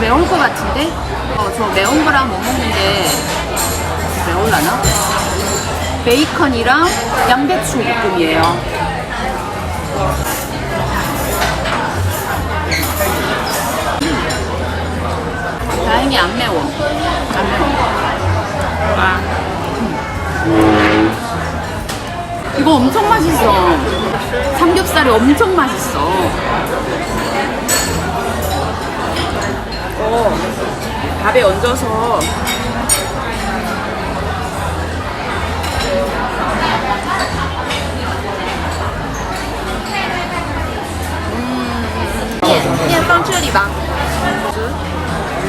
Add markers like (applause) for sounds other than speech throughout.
매운 거 같은데? 어, 저 매운 거랑 못 먹는데 매울라나? 베이컨이랑 양배추 볶음이에요. 다행히 안 매워. 안 매워. 아. 이거 엄청 맛있어. 삼겹살이 엄청 맛있어. 어, 밥에 얹어서 빵 처리 막.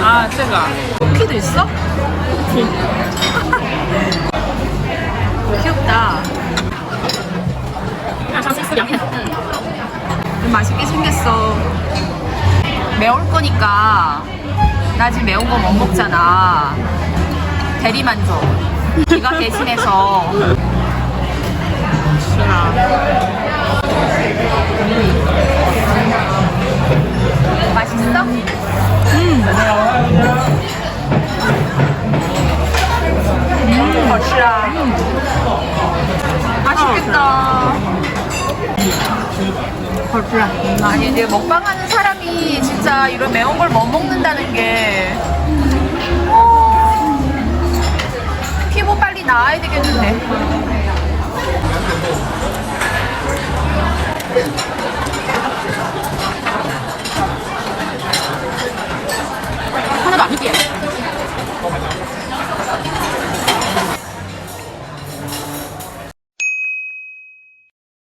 아, 제가 쿠키도 있어? 쿠키. (laughs) 귀엽다. 아, 응. 음. 음. 맛있게 생겼어. 매울 거니까 나 지금 매운 거 못 먹잖아. 대리만족. 네가 대신해서. 맛있어? 음, 맛있다. 맛있겠다. 아니 이제 먹방하는 사람이 진짜 이런 매운 걸 못 먹는다는 게 어, 피부 빨리 나아야 되겠는데.